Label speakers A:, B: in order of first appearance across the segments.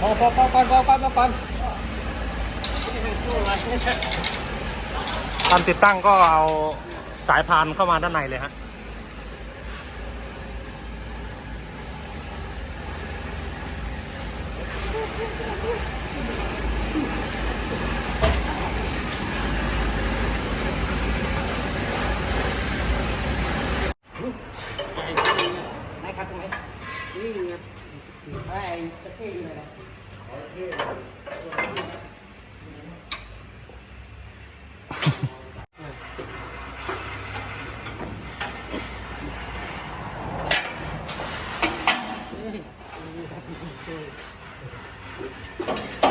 A: ก่อนพอก่อนพอกก่อน
B: ตอนติดตั้งก็เอาสายพานเข้ามาด้านในเลยฮะ
A: Thank you.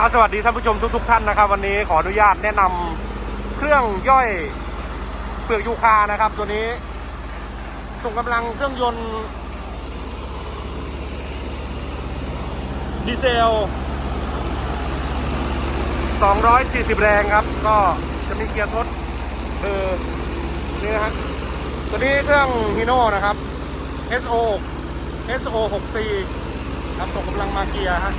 A: ครับ
B: สวัสดีท่านผู้ชมทุกๆ ท่านนะครับ วันนี้ขออนุญาตแนะนำเครื่องย่อยเปลือกยูคานะครับ ตัวนี้ ส่งกำลังเครื่องยนต์ ดีเซล 240 แรงครับ ก็จะมีเกียร์ทดเออนี่นะฮะตัวนี้เครื่องฮีโน่นะครับ SO SO 6C ครับส่งกำลังมาเกียร์ฮะ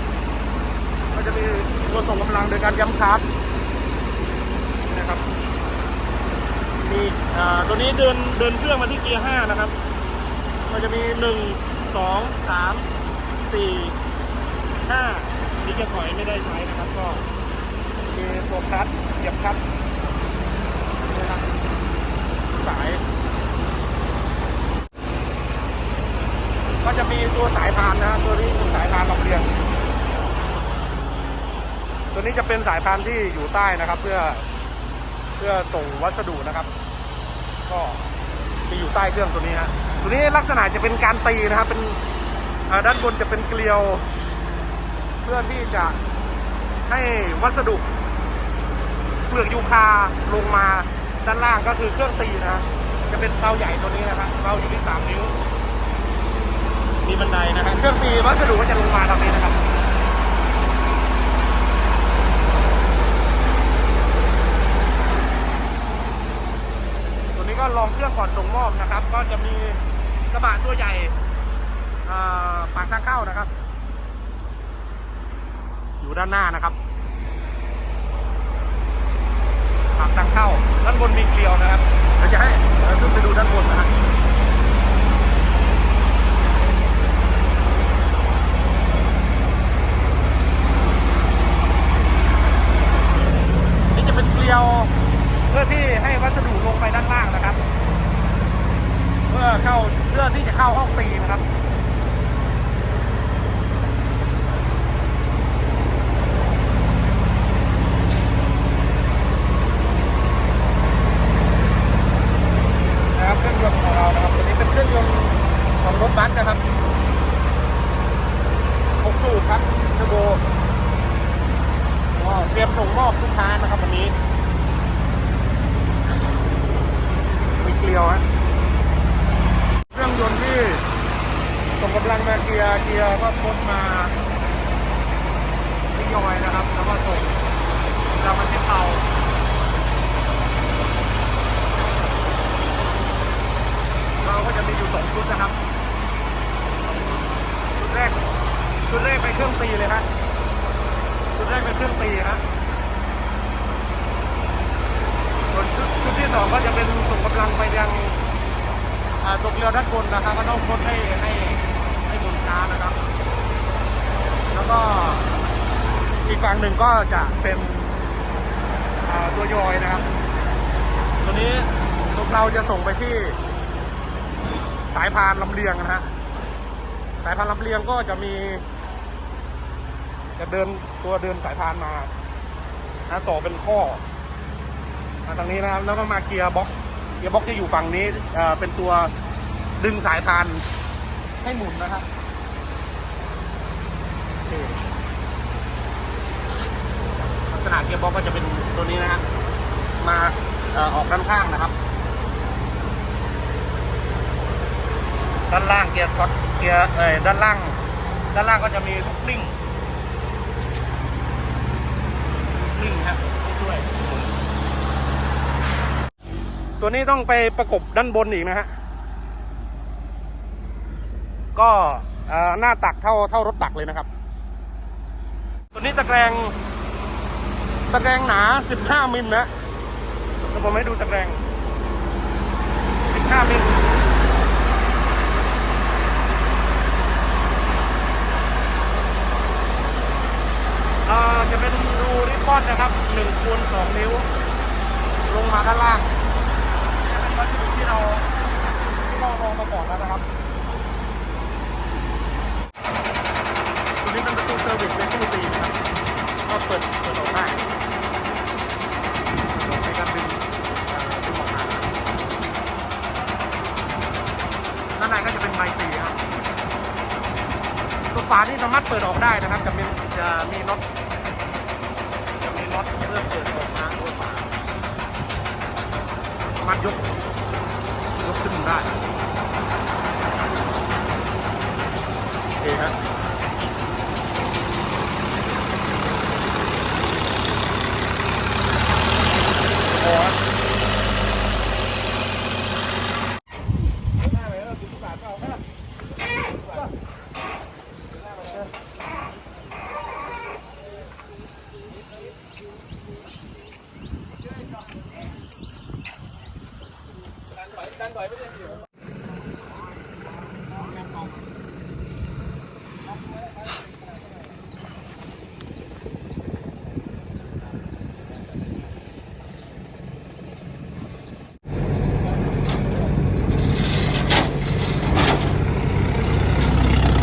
B: ก็จะมีตัวส่งกำลังโดยการย้ำชาร์จนะครับมีอ่าตัวนี้เดินเดินเครื่องมาที่เกียร์ห้านะครับ ก็จะมีหนึ่งสองสามสี่ห้านี่เกียร์ถอยไม่ได้ใช้นะครับ ก็มีตัวคัตเหยียบคลัตนะครับสาย ก็จะมีตัวสายพานนะ ตัวนี้เป็นสายพานลำเลียง ตัวนี้จะเป็นสายพานที่อยู่ใต้นะครับ เพื่อเพื่อส่งวัสดุนะครับ ก็จะอยู่ใต้เครื่องตัวนี้ฮะตัวนี้ลักษณะจะเป็นการตีนะครับเป็นด้านบนจะเป็นเกลียว เพื่อที่จะให้วัสดุเปลือกยูคาลงมาด้านล่างก็คือเครื่องตีนะจะเป็นเตาใหญ่ตัวนี้นะครับเตาอยู่ที่สามนิ้ว มีบันไดนะครับเครื่องตีวัสดุก็จะลงมาทางนี้นะครับ ตัวนี้ ก็ลองเครื่องก่อนส่งมอบนะครับ ก็จะมีกระบะตัวใหญ่ปากทางเข้านะครับ อยู่ด้านหน้านะครับปากทางเข้าด้านบนมีเกลียวนะครับเราจะให้เราขึ้นไปดูด้านบนนะฮะนี่จะเป็นเกลียว เพื่อที่ให้วัสดุลงไปด้านล่างนะครับ เพื่อเข้าเพื่อที่จะเข้าห้องตีนะครับนะครับเครื่องยนต์ของเรานะครับตัวนี้เป็นเครื่องยนต์ของรถบัสนะครับ6สูบครับเทอร์โบเตรียมส่งมอบลูกค้านะครับวันนี้ เกลียวฮะเครื่องยนต์ที่ส่งกำลังมาเกียร์เกียร์ก็พ้นมาทยอยนะครับ แล้วก็ส่งกำลังมาที่เตาเราก็จะมีอยู่สองชุดนะครับ ชุดแรกชุดแรกไปเครื่องตีเลยฮะชุดแรกเป็นเครื่องตีฮะ ส่วนชุดชุดที่สองก็จะเป็นส่งกำลังไปยังตกเรือด้านบนนะครับก็ต้องพดให้ให้ให้บนช้านะครับ แล้วก็อีกฝั่งหนึ่งก็จะเป็นตัวยอยนะครับ ตัวนี้เราจะส่งไปที่สายพานลำเลียงนะฮะสายพานลำเลียงก็จะมี จะเดินตัวเดินสายพานมานะต่อเป็นข้อ มาทางนี้นะครับ แล้วก็มาเกียร์บ็อกเกียร์บ็อกจะอยู่ฝั่งนี้เอ่อเป็นตัวดึงสายพานให้หมุนนะครับลักษณะเกียร์บ็อกก็จะเป็นตัวนี้นะฮะมาเอ่อออกด้านข้างนะครับ ด้านล่างเกียร์ท็อตเกียร์เอ่ยด้านล่าง ด้านล่างก็จะมีลูกลิ้งคลิ้งฮะให้ช่วย ตัวนี้ต้องไปประกบด้านบนอีกนะฮะ ก็หน้าตักเท่าเท่ารถตักเลยนะครับ ตัวนี้ตะแกรงตะแกรงหนา 15 มิลนะเดี๋ยวผมให้ดูตะแกรง 15 มิลเอ่อจะเป็นรูริบบอนนะครับ1คูณ2นิ้ว ลงมาด้านล่าง วัสดุที่เราที่เราลองมาก่อนแล้วนะครับตัวนี้เป็นประตูเซอร์วิสในตู้ตีนะครับก็เปิดเปิดออกได้ในการดึงดึงออกมาด้านในก็จะเป็นไมค์ตีครับตัวฝานี่สามารถเปิดออกได้นะครับจะมีจะมีน็อตจะมีน็อตเพื่อเปิดออกมาตัวฝาสามารถยก ยกขึ้นได้โอเคฮะโอ้ย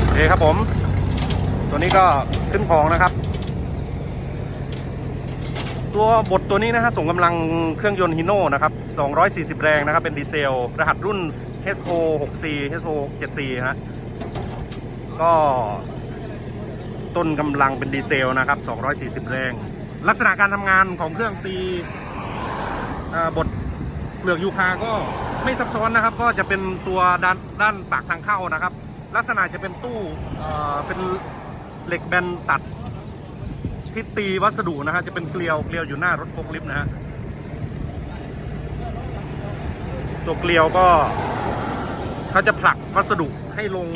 B: โอเคครับผม ตัว นี้ก็ขึ้นของนะครับ ตัวบทตัวนี้นะฮะส่งกำลังเครื่องยนต์ฮิโน่นะครับ 240 แรงนะครับ เป็นดีเซล รหัสรุ่น HO 6C HO 7C ฮะก็ต้นกำลังเป็นดีเซลนะครับ 240 แรง ลักษณะการทำงานของเครื่องตีบทเปลือกยูคาก็ไม่ซับซ้อนนะครับ ก็จะเป็นตัวด้านด้านปากทางเข้านะครับ ลักษณะจะเป็นตู้เป็น เหล็กแบนตัดที่ตีวัสดุนะฮะจะเป็นเกลียวเกลียวอยู่หน้ารถโฟล์คลิฟต์นะฮะตัวเกลียวก็เขาจะผลักวัสดุให้ลง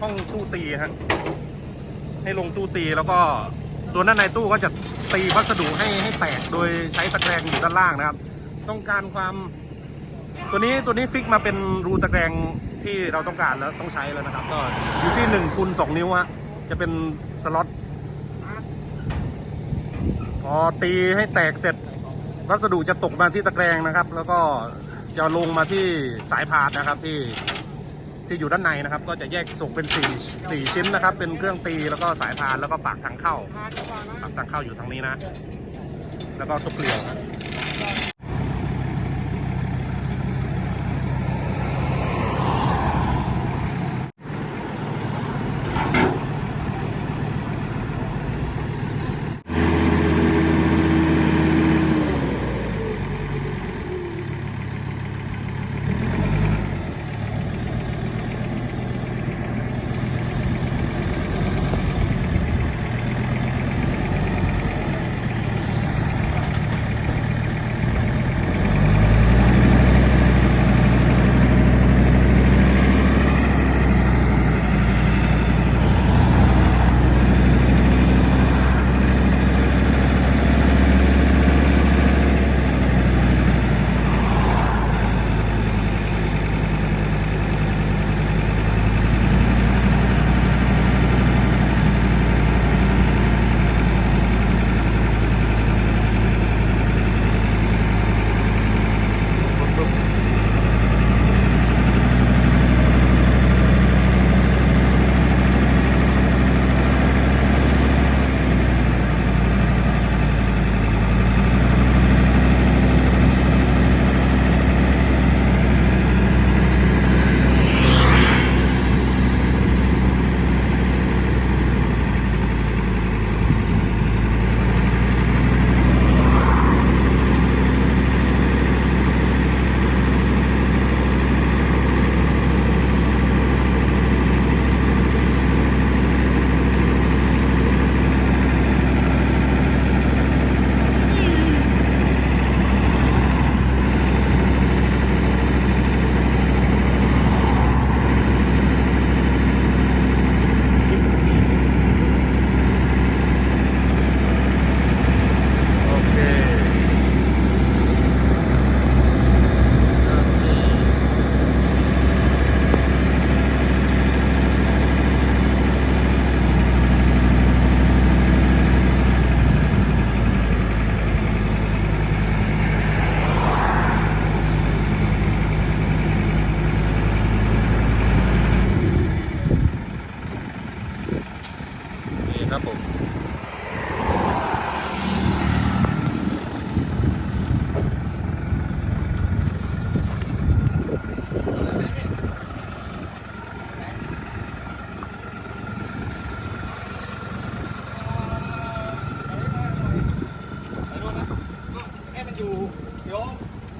B: ห้องตู้ตีฮะให้ลงตู้ตีแล้วก็ตัวด้านในตู้ก็จะตีวัสดุให้ให้แตกโดยใช้ตะแกรงอยู่ด้านล่างนะครับ ต้องการความตัวนี้ตัวนี้ฟิกมาเป็นรูตะแกรงที่เราต้องการแล้วต้องใช้แล้วนะครับ ก็อยู่ที่1คูณ2นิ้วฮะจะเป็น สล็อตพอตีให้แตกเสร็จ วัสดุจะตกมาที่ตะแกรงนะครับ แล้วก็จะลงมาที่สายพานนะครับที่ที่อยู่ด้านในนะครับ ก็จะแยกส่งเป็นสี่สี่ชิ้นนะครับ เป็นเครื่องตีแล้วก็สายพานแล้วก็ปากทางเข้าปากทางเข้าอยู่ทางนี้นะ แล้วก็ตุกเกลียว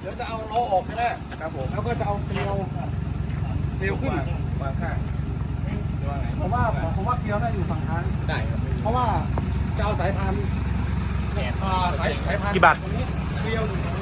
C: ดี๋ยวจะเอาล้อออกใช่ไหม
D: ครับผม
C: แล้วก็จะเอาเกลียวเกลียวขึ้น
D: วางข้างหรือว่าไง
C: ผมว่าผมว่าเกลียวน่าอยู่ฝั่งท้าย
D: ได้ครับ
C: เพราะว่าจะเอาสายพานเนี่ยอ่าสายสายพาน
B: กี่บาท
C: ตรงนี้เกลียวอยู่ตรง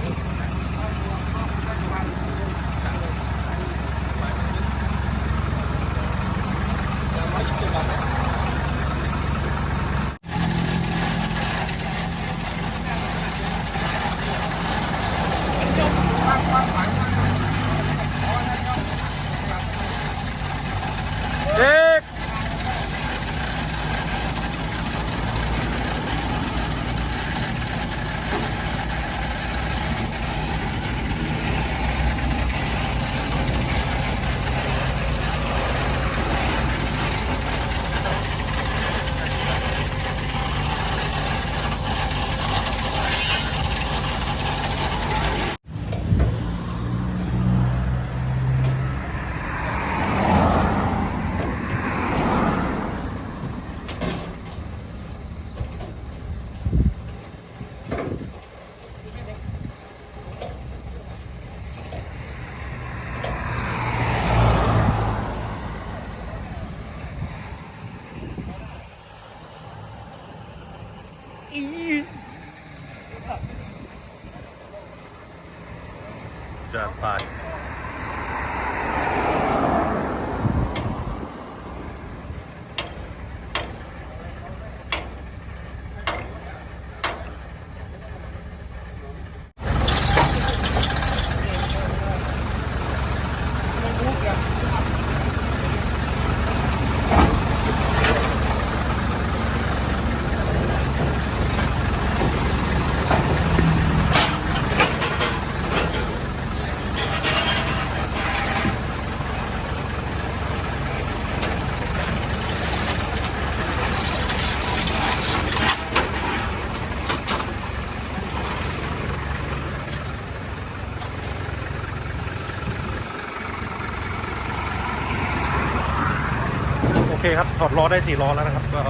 B: ครับถอดล้อได้สี่ล้อแล้วนะครับ ก็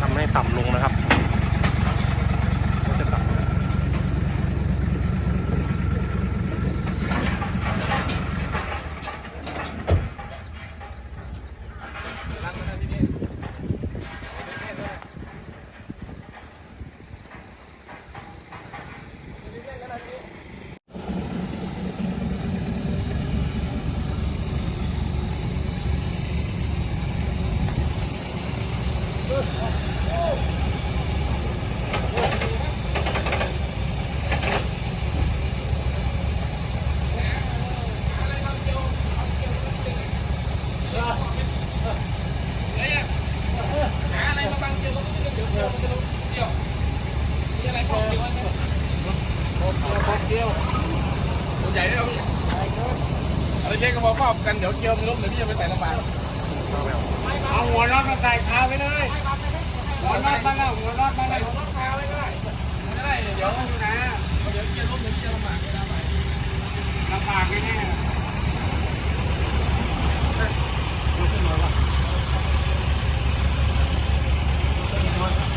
B: ทำให้ต่ำลงนะครับก็จะต่ำ
D: ตัวใหญ่ด้วยพี่เอาไปเช็คกระบอกครอบกันเดี๋ยวเกี่ยวมันล้มเดี๋ยวพี่จะไปใส่ลำบาก
A: เอาหัว น็อตมาใส่คาไว้เลยหัวน็อตมาแล้วหัวน็อตมาแล้ว
D: ไม่ได้เดี๋ยว
A: อยู่นะ
D: เดี๋ยวเกี่ยวล้มเดี๋ยวพี่จะลำบาก
A: ลำบากแน่
D: ตั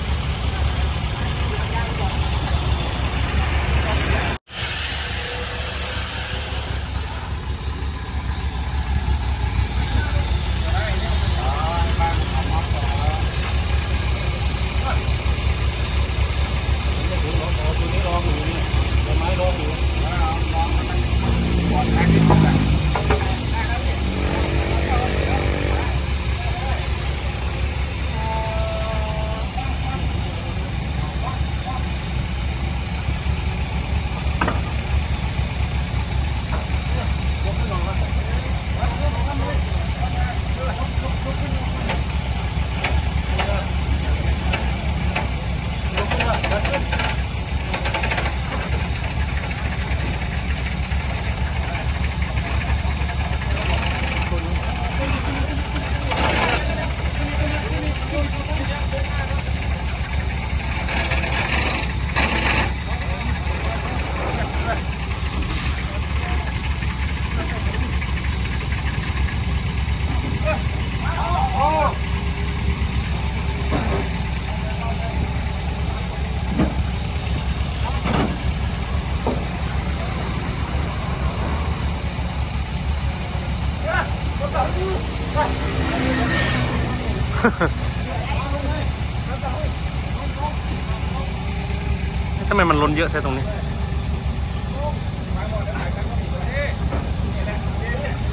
B: เยอะแค่ตรงนี้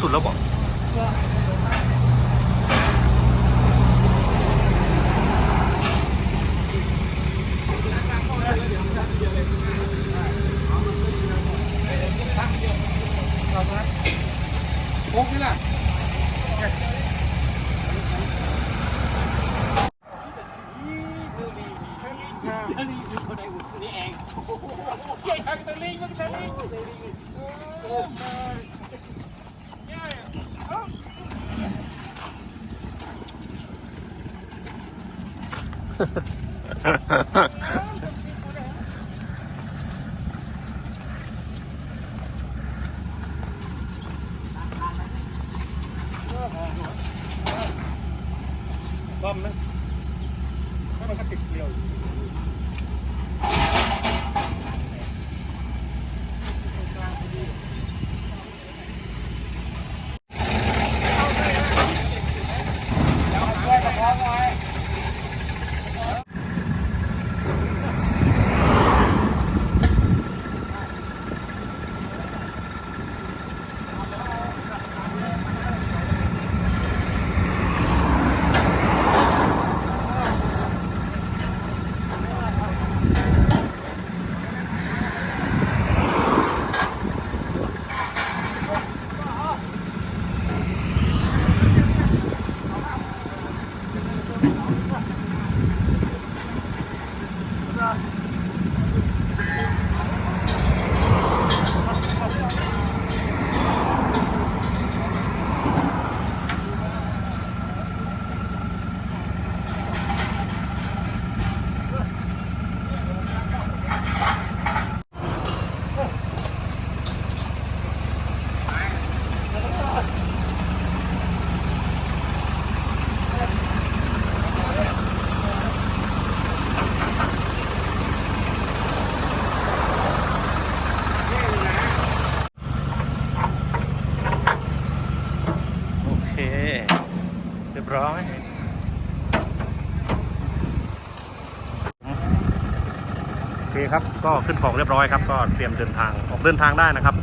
B: สุดแล้วบอก
C: โค้งนี่แหละ
A: นี่เอง
C: ใหญ่ทางตะลิงมันตะลิง
B: บ้อมนะถ้ามันก็ติดเกลียวอยู่โอเค เร้อยโอเคครับก็ขึ้นของเรียบร้อยครับ ก็เตรียมเดินทางออกเดินทางได้นะครับ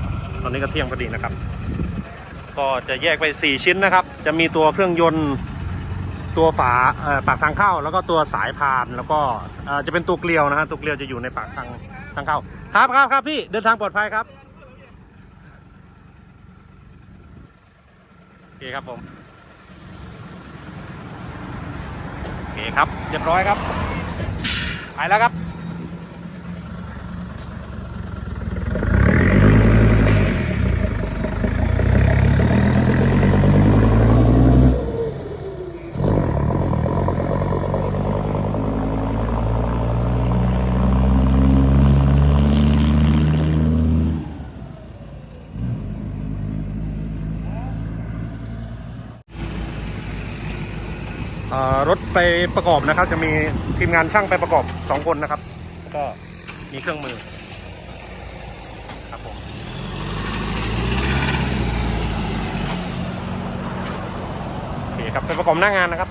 B: ตอนนี้ก็เที่ยงพอดีนะครับ ก็จะแยกไป 4 ชิ้นนะครับ จะมีตัวเครื่องยนต์ตัวฝาปากทางเข้า แล้วก็ตัวสายพานแล้วก็จะเป็นตัวเกลียวนะฮะตัวเกลียวจะอยู่ในปากทางทางเข้าครับครับครับพี่เดินทางปลอดภัยครับโอเคครับผม โอ เคครับเรียบร้อยครับ ไปแล้วครับ ปประกอบนะครับ จะมีทีมงานช่างไปประกอบสองคนนะครับ แล้วก็มีเครื่องมือครับผมโอเคครับไปประกอบหน้างานนะครับ